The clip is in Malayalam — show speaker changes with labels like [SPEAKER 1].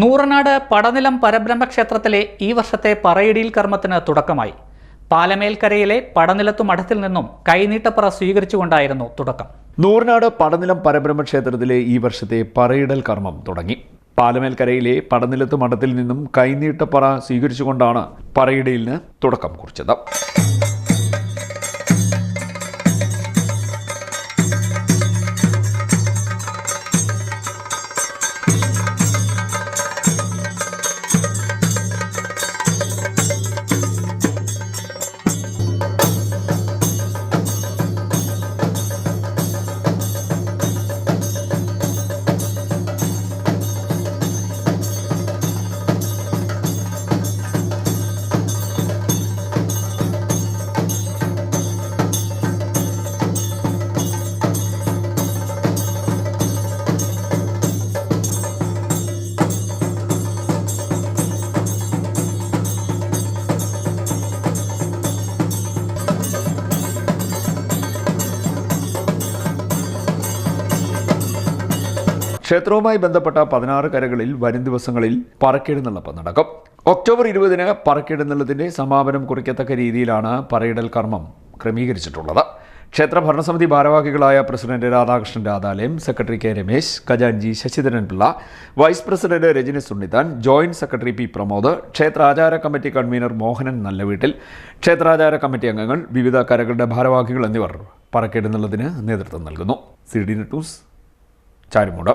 [SPEAKER 1] നൂറനാട് പടനിലം പരബ്രഹ്മക്ഷേത്രത്തിലെ ഈ വർഷത്തെ പറയിടിയിൽ കർമ്മത്തിന് തുടക്കമായി. പാലമേൽക്കരയിലെ പടനിലത്തു മഠത്തിൽ നിന്നും കൈനീട്ടപ്പറ സ്വീകരിച്ചുകൊണ്ടായിരുന്നു തുടക്കം.
[SPEAKER 2] നൂറനാട് പടനിലം പരബ്രഹ്മക്ഷേത്രത്തിലെ ഈ വർഷത്തെ പറയിടൽ കർമ്മം തുടങ്ങി. പാലമേൽക്കരയിലെ പടനിലത്തു മഠത്തിൽ നിന്നും കൈനീട്ടപ്പറ സ്വീകരിച്ചുകൊണ്ടാണ് പറയിടയിലിന് തുടക്കം കുറിച്ചത്. ക്ഷേത്രവുമായി ബന്ധപ്പെട്ട പതിനാറ് കരകളിൽ വരും ദിവസങ്ങളിൽ പറക്കെഴുന്നള്ളപ്പ് നടക്കും. ഒക്ടോബർ ഇരുപതിന് പറക്കെഴുന്നള്ളത്തിന്റെ സമാപനം കുറിക്കത്തക്ക രീതിയിലാണ് പറയിടൽ കർമ്മം ക്രമീകരിച്ചിട്ടുള്ളത്. ക്ഷേത്ര ഭരണസമിതി ഭാരവാഹികളായ president Radhakrishnan Radhalayam secretary K Ramesh ഖജാൻജി Sasidharan Pillai vice president Rajani Sunnithan joint secretary P Pramod ക്ഷേത്രാചാര committee convener Mohanan Nallaveettil ക്ഷേത്രാചാര കമ്മിറ്റി അംഗങ്ങൾ വിവിധ കരകളുടെ ഭാരവാഹികൾ എന്നിവർ പറക്കേടുന്നുള്ളതിന് നേതൃത്വം നൽകുന്നു. C D news Charummood.